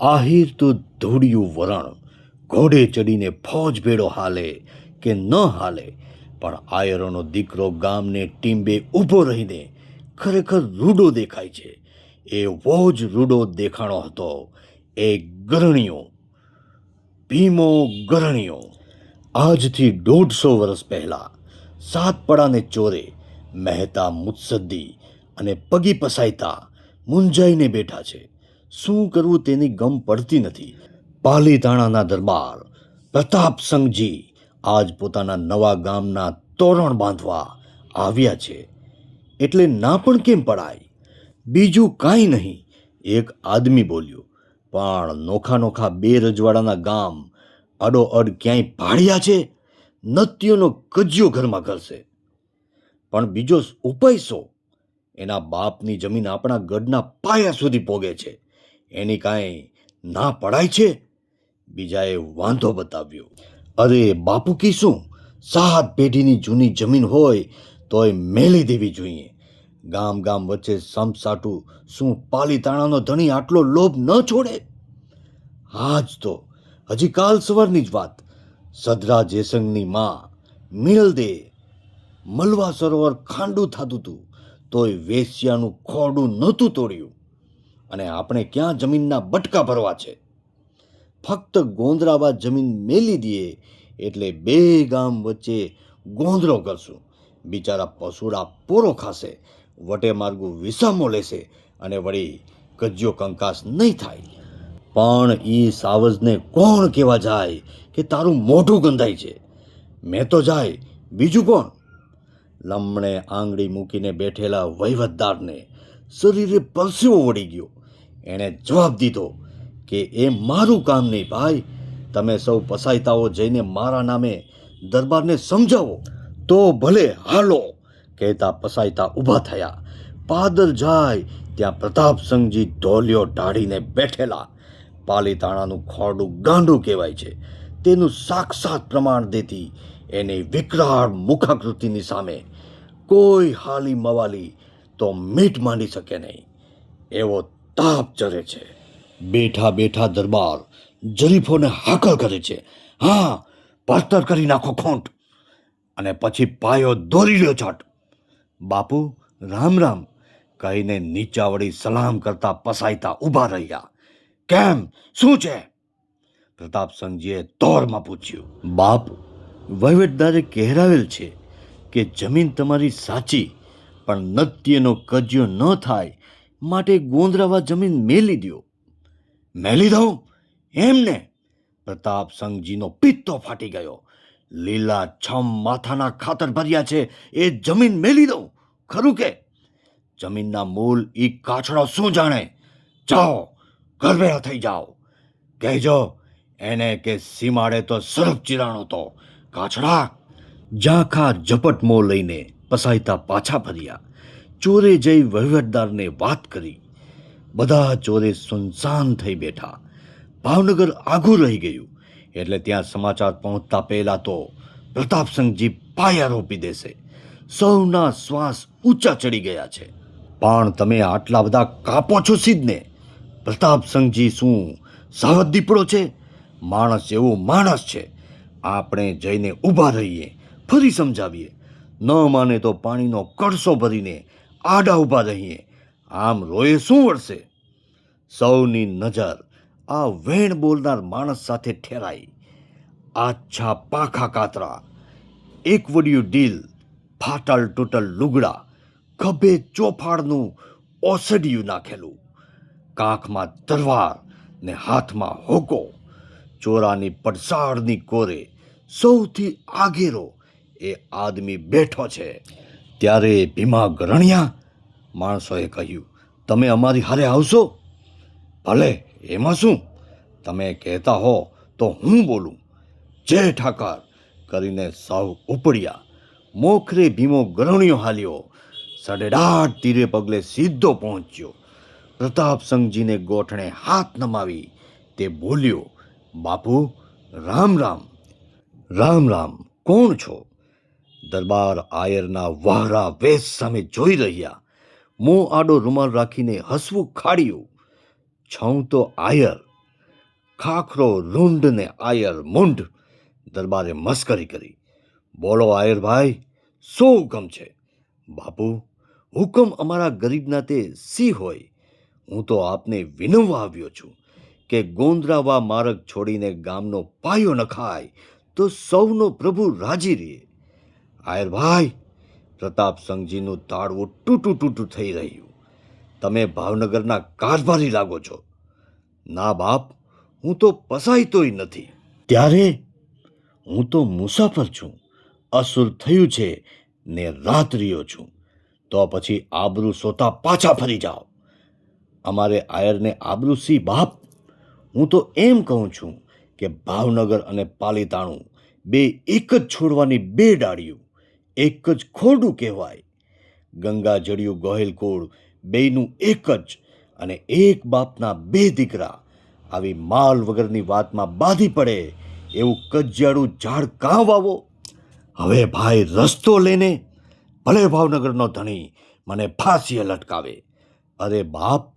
આહિર તો ધૂળિયું વરણ, ઘોડે ચડીને ફોજ ભેડો હાલે કે ન હાલે, પણ આયરોનો દીકરો ગામને ટીંબે ઊભો રહીને ખરેખર રૂડો દેખાય છે. એવો જ રૂડો દેખાણો હતો, એ ગરણીઓ ભીમો ગરણીઓ આજથી દોઢસો વર્ષ પહેલાં સાતપડાને ચોરે મહેતા મુત્સદ્દી અને પગી પસાયતા મુંજાઈને બેઠા છે. શું કરવું તેની ગમ પડતી નથી. પાલીતાણાના દરબાર પ્રતાપસંઘજી આજ પોતાના નવા ગામના તોરણ બાંધવા આવ્યા છે. એટલે ના પણ કેમ પડાય? બીજું કાંઈ નહીં, એક આદમી બોલ્યો, પણ નોખા નોખા બે રજવાડાના ગામ અડોઅડ ક્યાંય ભાડ્યા છે? નત્યોનો કજિયો ઘરમાં કરશે પણ બીજો ઉપાય શો? એના બાપની જમીન આપણા ગઢના પાયા સુધી પોગે છે. એની કાંઈ ના પડાય છે? બીજાએ વાંધો બતાવ્યો. અરે બાપુ કી શું? સાત પેઢીની જૂની જમીન હોય તોય મેલી દેવી જોઈએ. ગામ ગામ વચ્ચે સમસાટું શું પાલીતાણાનો ધણી આટલો લોભ ન છોડે? આજ તો હજી કાલ સવારની જ વાત. સદરા જેસંગની માં મિનલ દે મલવા સરોવર ખાંડું થતું હતું તોય વેશ્યાનું ખોડું નહોતું તોડ્યું. અને આપણે ક્યાં જમીનના બટકા ભરવા છે? ફક્ત ગોંદરાવા જમીન મેલી દઈએ એટલે બે ગામ વચ્ચે ગોંદરો કરશું બિચારા પશુડા પોરો ખાશે, વટે માર્ગું વિસામો લેશે અને વળી કજ્યો કંકાસ નહીં થાય. પણ એ સાવજને કોણ કહેવા જાય કે તારું મોઢું ગંધાય છે? મેં તો જાય, બીજું કોણ? લમણે આંગળી મૂકીને બેઠેલા વહીવટદારને શરીરે પરસેવો વળી ગયો. એણે જવાબ દીધો કે, એ મારું કામ નહીં ભાઈ. તમે સૌ પસાયતાઓ જઈને મારા નામે દરબારને સમજાવો. તો ભલે, હાલો, કહેતા પસાયતા ઊભા થયા. પાદર જાય, ત્યાં પ્રતાપસિંહજી ઢોલિયો ઢાળીને બેઠેલા. પાલીતાણાનું ખોરડું ગાંડું કહેવાય છે. તેનું સાક્ષાત પ્રમાણ દેતી એની વિકરાળ મુખાકૃતિની સામે કોઈ હાલી મવાલી તો મીટ માંડી શકે નહીં. એવો તાપ ચરે છે. બેઠા બેઠા દરબાર જરીફોને હાકલ કરે છે. હા પડતર કરી નાખો ખોંટ. અને પછી પાયો દોરી લ્યો છટ. બાપુ, રામ રામ. કહીને નીચા વળી સલામ કરતા પસાયતા ઊભા રહ્યા. કેમ? શું છે? પ્રતાપસંઘજીએ તોરમાં પૂછ્યું. બાપ, વહીવટદારે કહેરાવેલ છે કે જમીન તમારી સાચી, પણ નત્યનો કજ્યો ન થાય માટે ગોંદરાવા જમીન મેલી દ્યો. મેલી દઉં? એમને? પ્રતાપસંઘજીનો પિત્તો ફાટી ગયો. લીલા છમ માથાના ખાતર ભર્યા છે. એ જમીન મેલી દઉં. ખરું કે? જમીનના મૂલ ઈ કાછડો શું જાણે? જાઓ ગરબેરા થઈ જાઓ. કહેજો, એને કે સીમાડે તો સરફ ચિરાણો તો. કાછડા ઝાંખા ઝપટમો લઈને પસાયતા પાછા ફર્યા. ચોરે જઈ વહીવટદારને વાત કરી. બધા ચોરે સુનસાન થઈ બેઠા. ભાવનગર આઘું રહી ગયું. એટલે ત્યાં સમાચાર પહોંચતા પહેલાં તો પ્રતાપસંઘજી પાયા રોપી દેશે. સૌના શ્વાસ ઊંચા ચડી ગયા છે. પણ તમે આટલા બધા કાપો છો સિદ્ધને પ્રતાપસંઘજી શું સાવધ દીપડો છે? માણસ એવો માણસ છે. આપણે જઈને ઊભા રહીએ, ફરી સમજાવીએ. ન માને તો પાણીનો કળસો ભરીને આડા ઊભા રહીએ. આમ રોએ શું વળશે? સૌની નજર આ વેણ બોલનાર માણસ સાથે ઠેરાઈ. આછા પાખા કાતરા. એક વડિયું ડીલ, ફાટલ ટૂટલ લુગડા ખભે ચોફાડનું ઓસડિયું નાખેલું. કાંખમાં તરવાર ને હાથમાં હોકો. ચોરાની પડસાળની કોરે સૌથી આગેરો એ આદમી બેઠો છે. ત્યારે ભીમા ગરણ્યા માણસોએ કહ્યું, તમે અમારી હારે આવશો? ભલે, એમાં શું? તમે કહેતા હો તો હું બોલું. જય ઠાકર, કરીને સૌ ઉપડ્યા. મોખરે ભીમો ગરણિયો હાલ્યો. સડેડાટ તીરે પગલે સીધો પહોંચ્યો. પ્રતાપસિંહજીને ગોઠણે હાથ નમાવી તે બોલ્યો, બાપુ, રામ રામ. રામ રામ, કોણ છો? દરબાર આયરના વહરા વેશ સામે જોઈ રહ્યા. મોં આડો રૂમાલ રાખીને હસવું ખાડ્યું. છઉં તો આયર, ખાખરો રૂંડ ને આયર મુંડ દરબારે મસ્કરી કરી. બોલો આયરભાઈ શું હુકમ છે? બાપુ, હુકમ અમારા ગરીબના તે સી હોય? હું તો આપને વિનવવા આવ્યો છું કે ગોંદરાવા માર્ગ છોડીને ગામનો પાયો નખાય તો સૌનો પ્રભુ રાજી રહે આયરભાઈ પ્રતાપસિંહજીનું તાળવું ટૂટું ટૂટું થઈ રહ્યું. તમે ભાવનગરના કારભારી લાગો છો. ના બાપ, હું તો પસાઈતોય નથી. ત્યારે હું તો મુસાફર છું, અસુર થયું છે ને રાત્રિયો છું. તો પછી આબરૂ સોતા પાછા ફરી જાઓ. અમારે આયરને આબરૂ સી બાપ. હું તો એમ કહું છું કે ભાવનગર અને પાલીતાણું બે એક જ છોડવાની બે ડાળીયું એક જ ખોડું કહેવાય. ગંગા જડિયું ગોહિલકુળ બેયનું એક જ અને એક બાપના બે દીકરા. આવી માલ વગરની વાતમાં બાંધી પડે એવું કજિયાળું ઝાડ કાં વાવો? હવે ભાઈ રસ્તો લઈને ભલે ભાવનગરનો ધણી મને ફાંસીએ લટકાવે. અરે બાપ,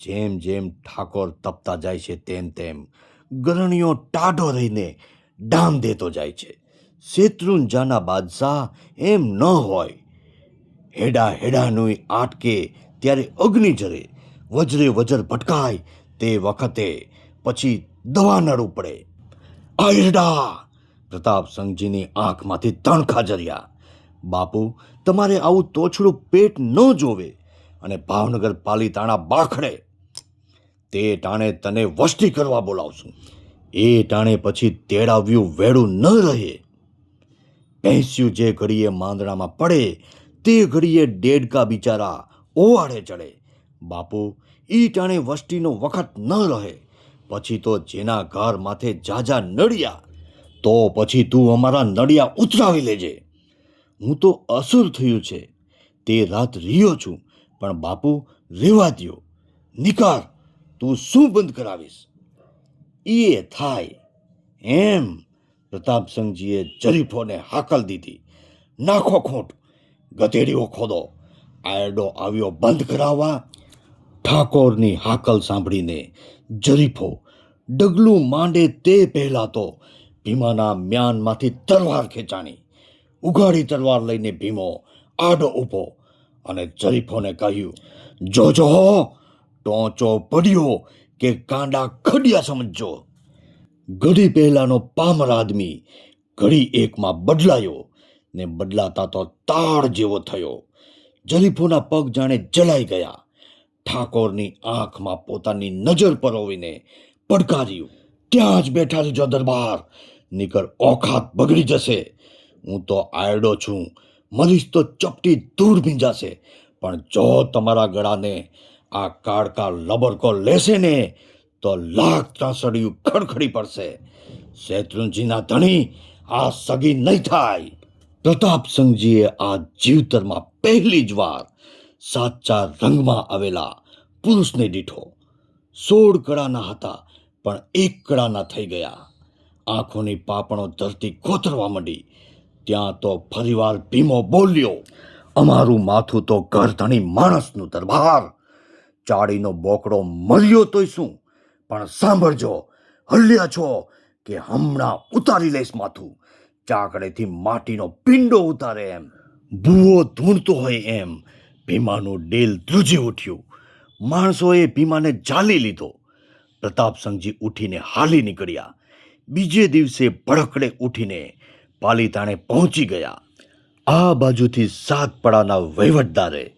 જેમ જેમ ઠાકોર તપતા જાય છે તેમ તેમ ગરણીઓ ટાઢો રહીને ડામ દેતો જાય છે. શેત્રુંજાના બાદશાહ એમ ન હોય. હેડા હેડાનું આટકે ત્યારે અગ્નિ જરે, વજરે વજર ભટકાય તે વખતે પછી દવા નડવું પડે આયરડા પ્રતાપસંઘજીની આંખમાંથી તણખા જર્યા. બાપુ, તમારે આવું તોછડું પેટ ન જોવે અને ભાવનગર પાલીતાણા બાખડે. તે ટાણે તને વસ્તી કરવા બોલાવશું. એ ટાણે પછી તેડાવ્યું વેડું ન રહે. ભેંસ્યું જે ઘડીએ માંદડામાં પડે, તે ઘડીએ ડેડકા બિચારા ઓવાળે ચડે. બાપુ, ઈ ટાણે વસ્તીનો વખત ન રહે. પછી તો જેના ઘર માથે જાજા નડિયા, તો પછી તું અમારા નડિયા ઉતરાવી લેજે. હું તો અસુર થયું છે. તે રાત રહ્યો છું, પણ બાપુ, રેવા દ્યો. નિકાર તું શું બંધ કરાવીશ? એ થાય. એમ. પ્રતાપસિંહજીએ જરીફોને હાકલ દીધી. નાખો ખોટ. ગધેડીઓ ખોદો. આયડો આવ્યો બંધ કરાવવા. ઠાકોરની હાકલ સાંભળીને જરીફો ડગલું માંડે તે પહેલા તો ભીમાના મ્યાનમાંથી તલવાર ખેંચાણી. ઉઘાડી તલવાર લઈને ભીમો આડો ઊભો અને જરીફોને કહ્યું, જોજો ટોંચો પડ્યો કે કાંડા ખડિયા સમજો ઘડી પહેલાનો પામર આદમી ઘડી એકમાં બદલાયો ને બદલાતા તો તાળ જેવો થયો. જલીફોના પગ જાણે જલાઈ ગયા. ઠાકોરની આંખમાં પોતાની નજર પરોવીને પડકાર્યું. ત્યાં જ બેઠા જો દરબાર નીકળ ઓખાત બગડી જશે. હું તો આયડો છું, મરીશ તો ચપટી દૂર ભીંજાશે. પણ જો તમારા ગળાને આ કાળકા લબરકો લેશે ને તો લાખ ત્રાસડિયું ખડખડી પડશે. શેત્રુંજીના ધણી આ સગી નહીં થાય. પ્રતાપસિંહજીએ આ જીવતરમાં પહેલી જ વાર સાચા રંગમાં આવેલા પુરુષને દીઠો સોળ કળાના હતા, પણ એક કળાના થઈ ગયા. આંખોની પાપણો ધરતી ખોતરવા માંડી. ત્યાં તો ફરીવાર ભીમો બોલ્યો, અમારું માથું તો ઘરધણી માણસનું દરબાર. ચાડીનો બોકડો મર્યો તોય શું? પણ સાંભળજો, હલ્યા છો કે હમણાં ઉતારી લઈશ માથું. ચાકડેથી માટીનો પિંડો ઉતારે એમ. ભૂવો ધૂણતો હોય એમ. ભીમાનું ડેલ ધ્રુજી ઉઠ્યું. માણસોએ ભીમાને જાલી લીધો. પ્રતાપસિંહજી ઉઠીને હાલી નીકળ્યા. બીજે દિવસે ભડકડે ઉઠીને પાલીતાણે પહોંચી ગયા. આ બાજુથી સાત પડાના વહીવટદારે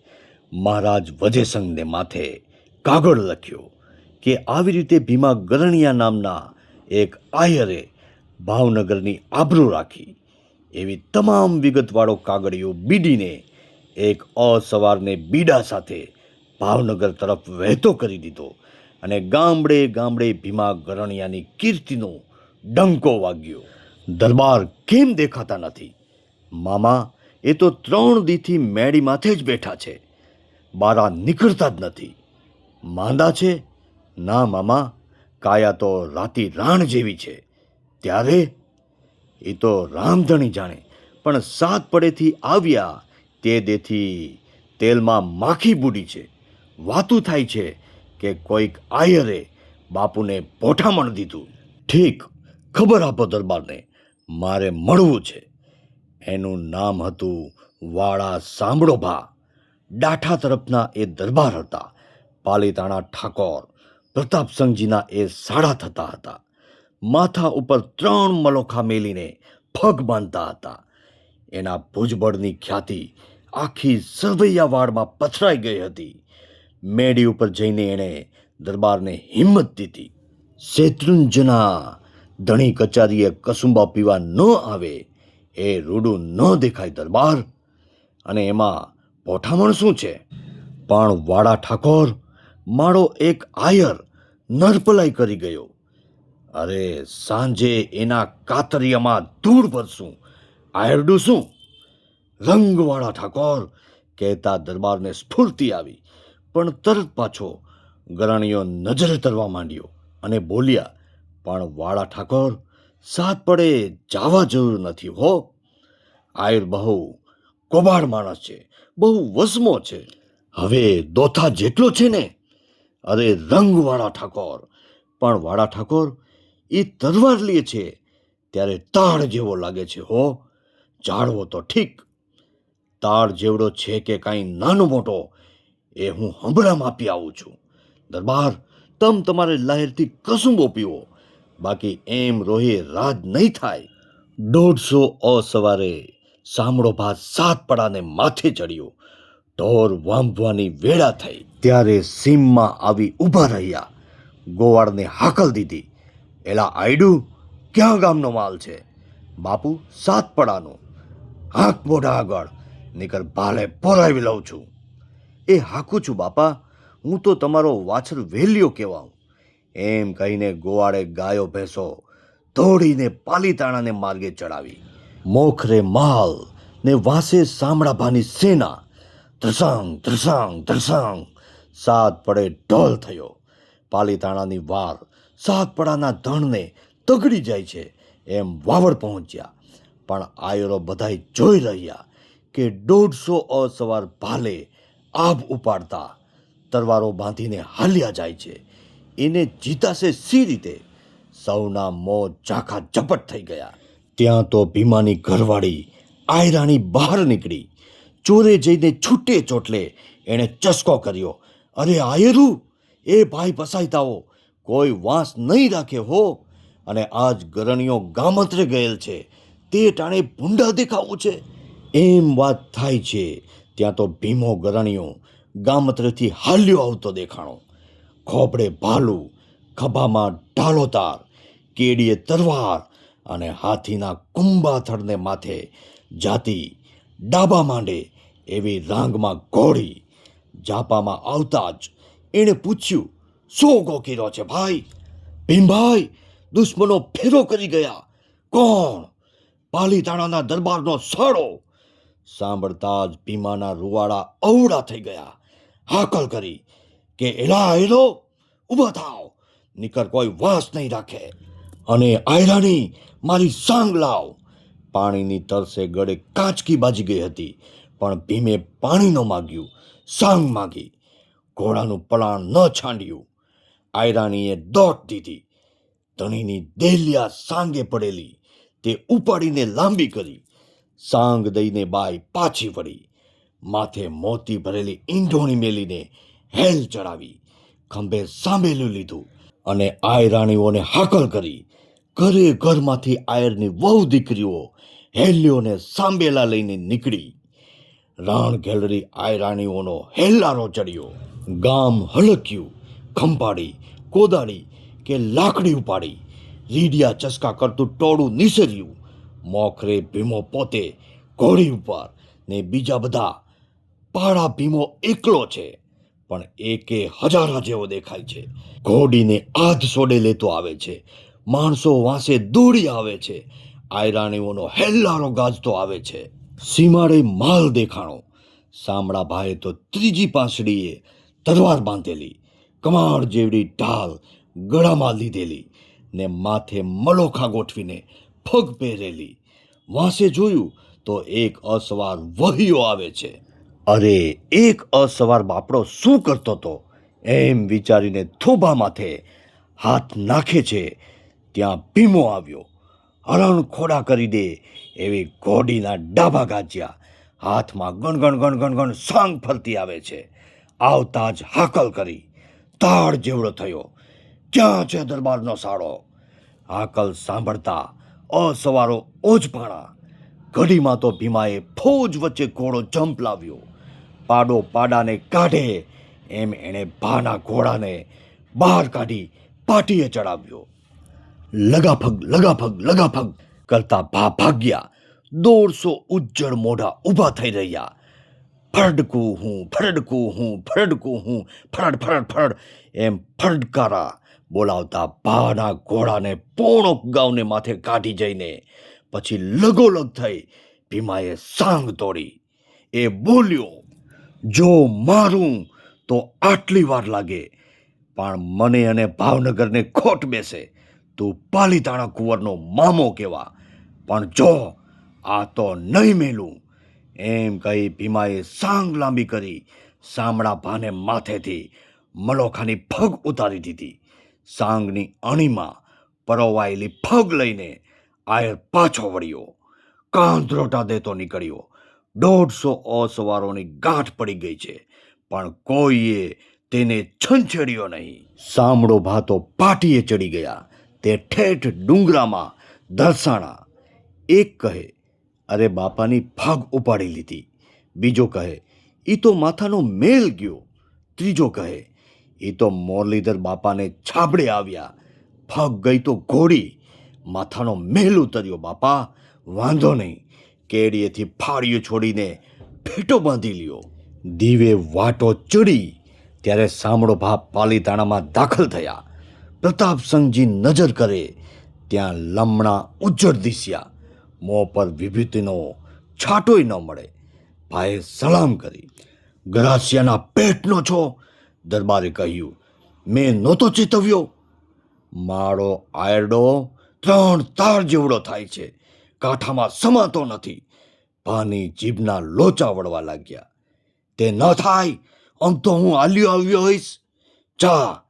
મહારાજ વજેસંગને માથે કાગળ લખ્યો. કે આવી રીતે ભીમા ગરણિયા નામના એક આયરે ભાવનગરની આબરૂ રાખી એવી તમામ વિગતવાળો કાગળિયો બીડીને એક અસવારને બીડા સાથે ભાવનગર તરફ વહેતો કરી દીધો અને ગામડે ગામડે ભીમા ગરણિયાની કીર્તિનો ડંકો વાગ્યો. દરબાર કેમ દેખાતા નથી? મામા, એ તો ત્રણ દીથી મેડી માથે જ બેઠા છે. બારા નીકળતા જ નથી. માંદા છે? ના, મામા, કાયા તો રાતી રાણ જેવી છે. ત્યારે? એ તો રામધણી જાણે, પણ સાત પડેથી આવ્યા તે દેથી તેલમાં માખી બુડી છે. વાતું થાય છે કે કોઈક આયરે બાપુને પોઠામણ દીધું. ઠીક, ખબર આપો દરબારને, મારે મળવું છે. એનું નામ હતું વાળા સાંભળોભા. ડાઠા તરફના એ દરબાર હતા, પાલીતાણા ઠાકોર. પ્રતાપસંગજીના એ સાડા થતા હતા. માથા ઉપર ત્રણ મલોખા મેલીને ફગ બાંધતા હતા. એના ભુજબળની ખ્યાતિ આખી સરવૈયાવાડમાં પથરાઈ ગઈ હતી. મેડી ઉપર જઈને એણે દરબારને હિંમત દીધી. શેત્રુંજના ધણી કચારીએ કસુંબા પીવા ન આવે એ રૂડું ન દેખાય દરબાર. અને એમાં પોઠામણ શું છે? પણ વાડા ઠાકોર મારો એક આયર નરપલાઈ કરી ગયો. અરે સાંજે એના કાતરિયામાં ધૂળ ભરશું. આયરડું શું? રંગવાળા ઠાકોર, કહેતા દરબારને સ્ફૂર્તિ આવી. પણ તરત પાછો ગરાણીઓ નજરે તરવા માંડ્યો અને બોલ્યા, પણ વાળા ઠાકોર, સાત પડે જાવા જરૂર નથી હો. આયર બહુ કોબાળ માણસ છે, બહુ વસમો છે. હવે દોથા જેટલો છે ને અરે રંગવાળા ઠાકોર. પણ વાળા ઠાકોર એ તરવાર લે છે. ત્યારે તાળ જેવો લાગે છે હો. જાળવો તો ઠીક. તાળ જેવડો છે કે કાંઈ નાનો મોટો, એ હું હમણાં માપી આવું છું. દરબાર, તમ તમારે લહેરથી કસુંબો પીવો. બાકી એમ રોહે રાજ નહીં થાય. દોઢસો અસવારે સામળો ભાત સાત પડાને માથે ચડ્યો. ઢોર વાંભવાની વેળા થઈ. ત્યારે સીમમાં આવી ઊભા રહ્યા. ગોવાળને હાકલ દીધી. એલા આયડું, ક્યાં ગામનો માલ છે? બાપુ સાત પડાનો હાક મોઢા આગળ નીકળ ભાલે પોરાવી લઉં છું. એ હાકું છું બાપા, હું તો તમારો વાછર વેલ્યો કહેવાઉં. એમ કહીને ગોવાળે ગાયો ભેંસો દોડીને પાલીતાણાને માર્ગે ચડાવી. મોખરે માલ ને વાસે સામળાભાની સેના. ધ્રસાંગ ધ્રસાંગ, ધ્રસંગ સાત પડે ઢોલ થયો. પાલીતાણાની વાર સાતપડાના ધણને તગડી જાય છે એમ વાવડ પહોંચ્યા. પણ આયરો બધાય જોઈ રહ્યા કે દોઢસો અસવાર ભાલે આભ ઉપાડતા તરવારો બાંધીને હાલ્યા જાય છે. એને જીતાશે સી રીતે? સૌના મો ઝાખા ઝપટ થઈ ગયા. ત્યાં તો ભીમાની ઘરવાળી આયરાણી બહાર નીકળી. ચોરે જઈને છૂટે ચોટલે એણે ચસ્કો કર્યો. અરે આયરું, એ ભાઈ પસાયતાઓ, કોઈ વાંસ નહીં રાખે હો. અને આજ ગરણીઓ ગામત્રે ગયેલ છે. તે ટાણે ભૂંડા દેખાવું છે. એમ વાત થાય છે. ત્યાં તો ભીમો ગરણીઓ ગામત્રેથી હાલ્યો આવતો દેખાણો. ખોપડે ભાલું, ખભામાં ઢાલોતાર, કેડીએ તરવાર અને હાથીના કુંભાથડને માથે જાતી ડાબા માંડે એવી રાંગમાં ઘોડી જાપામાં આવતા જ એણે પૂછ્યું, શું ગોકીરો છે ભાઈ? ભીમભાઈ, દુશ્મનો ફેરો કરી ગયા. કોણ? પાલીતાણાના દરબારનો સાડો સાંભળતા જ ભીમાના રૂવાડા અવડા થઈ ગયા. હાકલ કરી કે, એલા એલો ઊભા થાવ. નીકર કોઈ વાસ નહીં રાખે. અને આયરાની મારી સાંગ લાવ. પાણીની તરસે ગળે કાચકી બાજી ગઈ હતી, પણ ભીમે પાણી ન માગ્યું. સાંગ માગી. ઘોડાનું પલાણ ન છાંડ્યું. આયરાણીએ દોટ દીધી. ધણીની દેલિયા સાંગે પડેલી. તે ઉપાડીને લાંબી કરી. સાંગ દઈને બાઈ પાછી વળી. માથે મોતી ભરેલી ઈંઢોણી મેલીને હેલ ચડાવી. ખંભે સાંભેલું લીધું અને આયરાણીઓને હાકલ કરી. ઘરે ઘરમાંથી આયરની વહુ દીકરીઓ હેલ્યોને સાંભેલા લઈને નીકળી. રાણ ઘેલરી આયરાણીઓનો હેલ્લારો ચડ્યો. ગામ હલક્યું. ખંભાળી, કોદાળી કે લાકડી ઉપાડી. રીડિયા ચસકા કરતું ટોળું નિસર્યું. મોખરે ભીમો પોતે ઘોડી ઉપર ને બીજા બધા પાડા ભીમો એકલો છે. પણ એકે હજારા જેવો દેખાય છે. ઘોડીને આધ સોડે લેતો આવે છે. માણસો વાંસે દોડી આવે છે. આયરાણીઓનો હેલ્લારો ગાજતો આવે છે. સીમાડે માલ દેખાણો. સામળાભાઈએ તો ત્રીજી પાંસડીએ તરવાર બાંધેલી કમાળ જેવડી ઢાલ ગળામાં લીધેલી ને માથે મલોખા ગોઠવીને ફગ પહેરેલી. વાંસે જોયું તો એક અસવાર વહીયો આવે છે. અરે, એક અસવાર બાપડો શું કરતો હતો એમ વિચારીને થોભા માથે હાથ નાખે છે. ત્યાં ભીમો આવ્યો. હરણ ખોડા કરી દે એવી ઘોડીના ડાબા ગાજ્યા. હાથમાં ગણગણ ગણગણ ગણ સાંગ ફરતી આવે છે. આવતા જ હાકલ કરી. તાળ જેવડો થયો. ક્યાં છે દરબારનો સાળો? હાકલ સાંભળતા અસવારો ઓજપાણા. ઘડીમાં તો ભીમાએ ફોજ વચ્ચે ઘોડો જંપ લાવ્યો. પાડો પાડાને કાઢે. એમ એણે ભાના ઘોડાને બહાર કાઢી પાટીએ ચડાવ્યો. લગાફગ લગાફગ લગાફગ કરતા ભા ભાગ્યા. દોઢસો ઉજ્જડ મોઢા ઊભા થઈ રહ્યા. ફરડકું હું ફરડકું હું ફરડકું હું, ફરડ ફરડ ફરડ. એમ ફરડકારા બોલાવતા ભાના ઘોડાને પોણો ગાવને માથે કાઢી જઈને પછી લગોલગ થઈ ભીમાએ સાંગ તોડી. એ બોલ્યો, જો મારું તો આટલી વાર લાગે, પણ મને અને ભાવનગરને ખોટ બેસે. તું પાલીતાણા કુંવરનો મામો કેવા. પણ જો, આ તો નહીં મેલું. એમ કહી ભીમાએ સાંગ લાંબી કરી સામડા ભાને માથેથી મલોખાની ફગ ઉતારી દીધી. સાંગની અણીમાં પરોવાયેલી ફગ લઈને આયર પાછો વળ્યો. કાંધરોટા દેતો નીકળ્યો. દોઢસો અસવારોની ગાંઠ પડી ગઈ છે, પણ કોઈએ તેને છંછેડ્યો નહીં. સામડો ભાતો પાટીએ ચડી ગયા. તે ઠેઠ ડુંગરામાં દર્શાણા એક કહે, અરે બાપાની ફાગ ઉપાડી લીધી. બીજો કહે એ તો માથાનો મેલ ગયો. ત્રીજો કહે એ તો મોરલીધર બાપાને છાબડે આવ્યા. ભાગ ગઈ તો ઘોડી. માથાનો મેલ ઉતર્યો, બાપા. વાંધો નહીં. કેડીએથી ફાળીઓ છોડીને ફેટો બાંધી લ્યો. દીવે વાટો ચડી. ત્યારે સામળો ભાપ પાલીતાણામાં દાખલ થયા. પ્રતાપસંગજી નજર કરે, ત્યાં લમણા ઉજ્જડ દિશ્યા મોં પર વિભૂતિનો છાંટોય ન મળે. ભાઈએ સલામ કરી. ગરાસિયાના પેટનો છો, દરબારે કહ્યું, મેં નહોતો ચેતવ્યો. મારો આયરડો ત્રણ તાર જેવડો થાય છે. કાંઠામાં સમાતો નથી. પાની જીભના લોચા વળવા લાગ્યા. તે ન થાય, આમ તો હું આલ્યો આવ્યો હોઈશ. ચા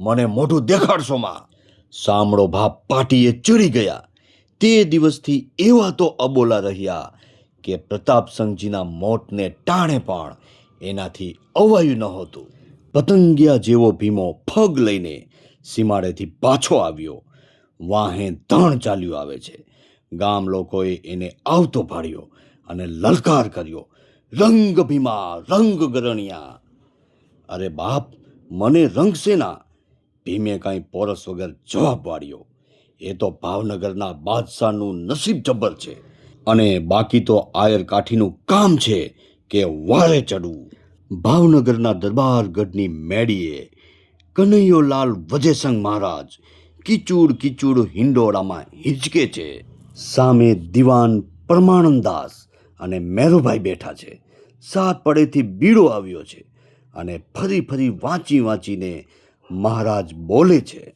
મને મોઢું દેખાડશો, માં. સામળો ભાપ પાટીએ ચડી ગયા. તે દિવસથી એવા તો અબોલા રહ્યા કે પ્રતાપસંગજીના મોતને ટાણે પણ એનાથી અવાયું નહોતું પતંગિયા જેવો ભીમો ફગ લઈને સીમાડેથી પાછો આવ્યો. વાહે ધણ ચાલ્યું આવે છે. ગામ લોકોએ એને આવતો પાડ્યો અને લલકાર કર્યો. રંગ ભીમા, રંગ ગરણિયા. અરે બાપ, મને રંગશે સેના ભીમે કાંઈ પોરસ વગર જવાબ વાળ્યો. એ તો ભાવનગરના બાદશાહનું નસીબ જબ્બર છે. અને બાકી તો આયર કાઠીનું કામ છે કે વારે ચડવું. ભાવનગરના દરબારગઢની મેડીએ કનૈયોલાલ વજેસંગ મહારાજ કિચુડ કિચુડ હિંડોળામાં હિંચકે છે. સામે દિવાન પરમાણંદાસ અને મેરુભાઈ બેઠા છે. સાત પડેથી બીડો આવ્યો છે અને ફરી ફરી વાંચી વાંચીને મહારાજ બોલે છે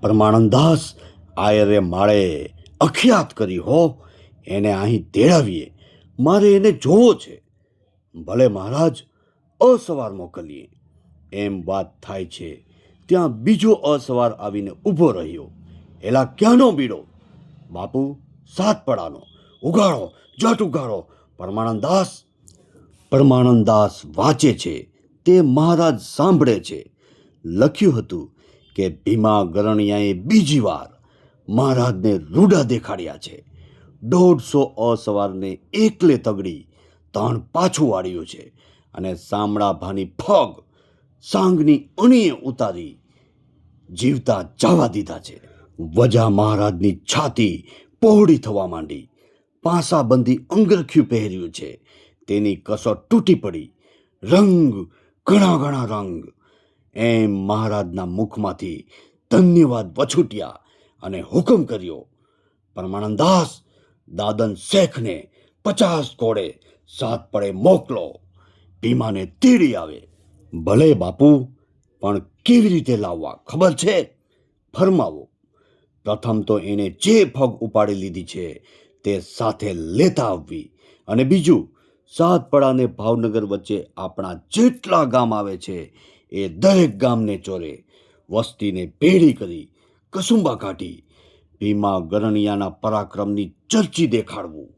પરમાણંદાસ આયરે માળે અખ્યાત કરી હો, એને અહીં તેડાવીએ. મારે એને જોવો છે. ભલે મહારાજ, અસવાર મોકલીએ. એમ વાત થાય છે. ત્યાં બીજો અસવાર આવીને ઊભો રહ્યો. એલા ક્યાંનો બીડો? બાપુ, સાત પડાનો. ઉગાડો, જટ ઉગાડો. પરમાનંદાસ પરમાનંદાસ વાંચે છે. તે મહારાજ સાંભળે છે. લખ્યું હતું કે ભીમા ગરણિયાએ બીજી વાર મહારાજને રૂડા દેખાડ્યા છે. દોઢસો અસવારને એકલે તગડી તાણ પાછું વાળ્યું છે અને સામડા ભાની ફગ સાંગની અણીએ ઉતારી જીવતા જવા દીધા છે. વજા મહારાજની છાતી પહોળી થવા માંડી. પાસાબંધી અંગરખ્યું પહેર્યું છે. તેની કસોટ તૂટી પડી. રંગ ઘણા ઘણા રંગ એમ મહારાજના મુખમાંથી ધન્યવાદ વછૂટ્યા અને હુકમ કર્યો. પરમાનંદાસ દાદન શેખને પચાસ કોડે સાત પડે મોકલો. ભીમાને તેડી આવે. ભલે બાપુ, પણ કેવી રીતે લાવવા ખબર છે? ફરમાવો. પ્રથમ તો એણે જે પગ ઉપાડી લીધી છે તે સાથે લેતા આવવી. અને બીજું સાતપડાને ભાવનગર વચ્ચે આપણા જેટલા ગામ આવે છે એ દરેક ગામને ચોરે. વસ્તીને ભેળી કરી, કસુંબા કાઢી, ભીમા ગરણિયાના પરાક્રમની ચર્ચી દેખાડવું.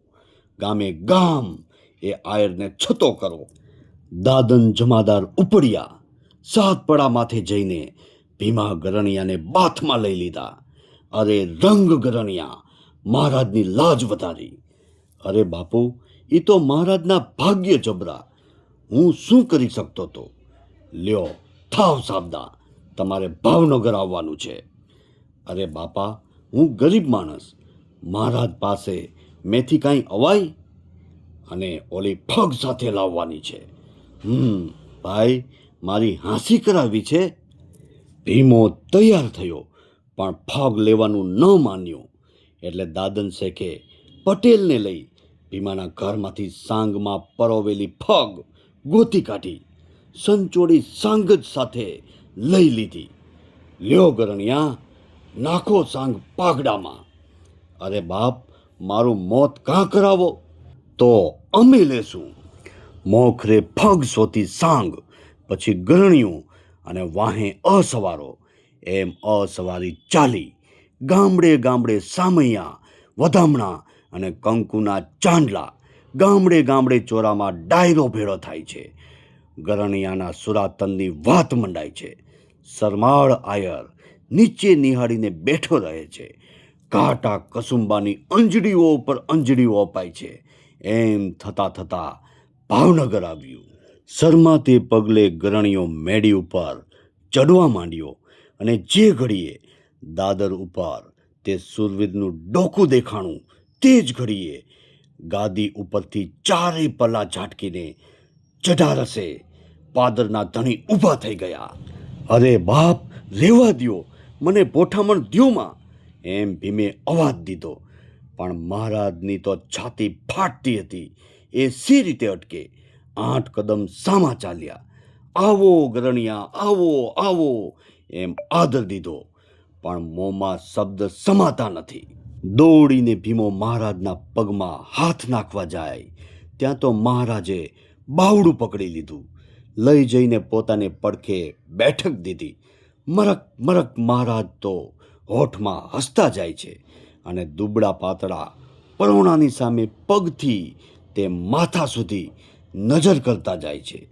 ગામે ગામ એ આયરને છતો કરો. દાદન જમાદાર ઉપડ્યા સાતપડા માથે જઈને ભીમા ગરણિયાને બાથમાં લઈ લીધા. અરે રંગ ગરણિયા, મહારાજની લાજ વધારી. અરે બાપુ એ તો મહારાજના ભાગ્ય જબરા હું શું કરી શકતો તો? લ્યો, થાવ સાબદા. તમારે ભાવનગર આવવાનું છે. અરે બાપા, હું ગરીબ માણસ. મહારાજ પાસે મેથી કાંઈ અવાય? અને ઓલી ફગ સાથે લાવવાની છે. હમ, ભાઈ, મારી હાંસી કરાવી છે. ભીમો તૈયાર થયો, પણ ફગ લેવાનું ન માન્યું. એટલે દાદન શેખે પટેલને લઈ ભીમાના ઘરમાંથી સાંગમાં પરોવેલી ફગ ગોતી કાઢી. સંચોડી સાંગજ સાથે લઈ લીધી. લ્યો ગરણિયા, નાખો સાંગ પાઘડામાં. અરે બાપ, મારું મોત કાં કરાવો? તો અમે લેશું. મોખરે ફગ સોતી સાંગ, પછી ગરણિયું અને વાહે અસવારો. એમ અસવારી ચાલી, ગામડે ગામડે સામૈયા, વધામણા અને કંકુના ચાંદલા ગામડે ગામડે ચોરામાં ડાયરો ભેળો થાય છે. ગરણિયાના સુરાતનની વાત મંડાય છે. સરમાળ આયર નીચે નિહાળીને બેઠો રહે છે. કાટા કસુંબાની અંજડીઓ ઉપર અંજડીઓ અપાય છે. એમ થતાં થતાં ભાવનગર આવ્યું. શર્મા તે પગલે ગરણીઓ મેડી ઉપર ચડવા માંડ્યો અને જે ઘડીએ દાદર ઉપર તે સુરવીરનું ડોકું દેખાણું તે જ ઘડીએ ગાદી ઉપરથી ચારેય પલ્લા ઝાટકીને ચઢારસે પાદરના ધણી ઊભા થઈ ગયા. અરે બાપ રેવા દ્યો. મને પોઠામણ દ્યોમાં એમ ભીમે અવાજ દીધો. પણ મહારાજની તો છાતી ફાટતી હતી. એ સી રીતે અટકે. આઠ કદમ સામા ચાલ્યા. આવો ગરણિયા, આવો આવો. એમ આદર દીધો. પણ મોંમાં શબ્દ સમાતા નથી. દોડીને ભીમો મહારાજના પગમાં હાથ નાખવા જાય. ત્યાં તો મહારાજે બાવડું પકડી લીધું. લઈ જઈને પોતાને પડખે બેઠક દીધી. મરક મરક મહારાજ તો હોઠમાં હસતા જાય છે અને દુબળા પાતળા પરોણાની સામે પગથી તે માથા સુધી નજર કરતા જાય છે.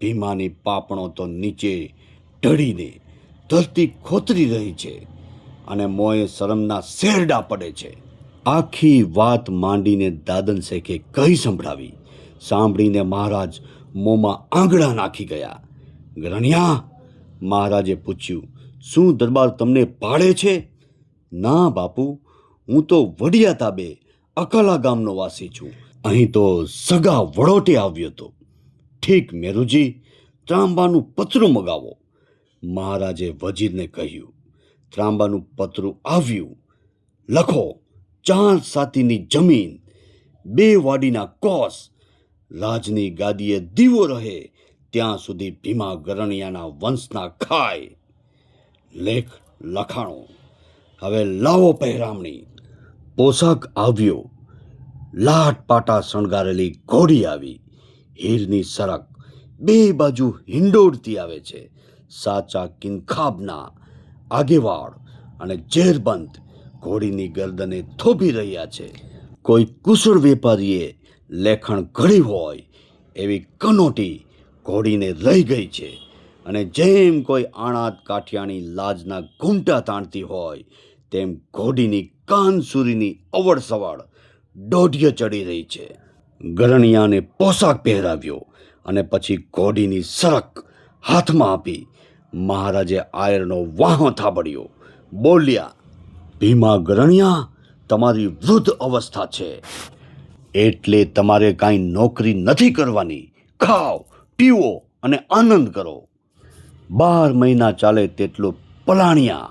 ભીમાની પાપણો તો નીચે ઢળીને ધરતી ખોતરી રહી છે અને મોએ શરમના શેરડા પડે છે. આખી વાત માંડીને દાદન શેખે કહી સંભળાવી. સાંભળીને મહારાજ મોંમાં આંગળા નાખી ગયા. રણિયા મહારાજે પૂછ્યું, શું દરબાર તમને પાડે છે? ના, બાપુ, હું તો વડિયા તાબે અકાલા ગામનો વાસી છું. અહીં તો સગા વડોટે આવ્યો હતો. ઠીક, મેરુજી, ત્રાંબાનું પતરું મગાવો. મહારાજે વજીરને કહ્યું, ત્રાંબાનું પતરું આવ્યું. લખો ચાર સાતીની જમીન, બે વાડીના કોસ રાજની ગાદીએ દીવો રહે, ત્યાં સુધી ભીમા ગરણિયાના વંશના ખાય. લેખ લખાણો. હવે લાવો પહેરામણી. પોશાક આવ્યો. લાટ પાટા શણગારેલી ઘોડી આવી. હીરની સરક બે બાજુ હિંડોળતી આવે છે. સાચા કિનખાબના, આગેવાળ અને ઝેરબંધ ઘોડીની ગરદને થોભી રહ્યા છે. કોઈ કુશળ વેપારીએ લેખણ ઘડી હોય એવી કનોટી ઘોડીને રહી ગઈ છે. અને જેમ કોઈ આણાત કાઠિયાની લાજના ઘૂમટા તાણતી હોય, તેમ ઘોડીની કાનસુરીની અવડ દોઢીએ ચડી રહી છે. ગરણિયાને પોશાક પહેરાવ્યો અને પછી ઘોડીની સરક હાથમાં આપી મહારાજે આયરનો વાહો થાબડ્યો. બોલ્યા, ભીમા ગરણિયા, તમારી વૃદ્ધ અવસ્થા છે. એટલે તમારે કાંઈ નોકરી નથી કરવાની. ખાઓ, પીવો અને આનંદ કરો. બાર મહિના ચાલે તેટલું પલાણિયા,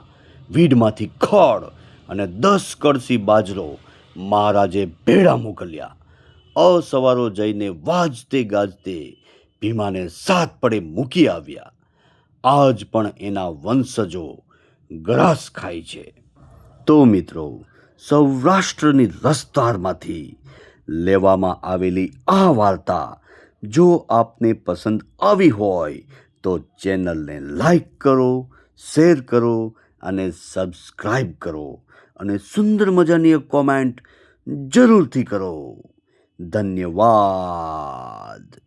વીડમાંથી ખડ અને દસ કળસી બાજરો મહારાજે ભેડા મોકલ્યા. અસવારો જઈને વાજતે ગાજતે ભીમાને સાત પડે મૂકી આવ્યા. આજ પણ એના વંશજો ગ્રાસ ખાય છે. તો મિત્રો, સૌરાષ્ટ્રની રસધારમાંથી લેવામાં આવેલી આ વાર્તા જો આપને પસંદ આવી હોય તો ચેનલને લાઈક કરો, શેર કરો અને સબસ્ક્રાઈબ કરો અને સુંદર મજાની કોમેન્ટ જરૂરથી કરો. ધન્યવાદ.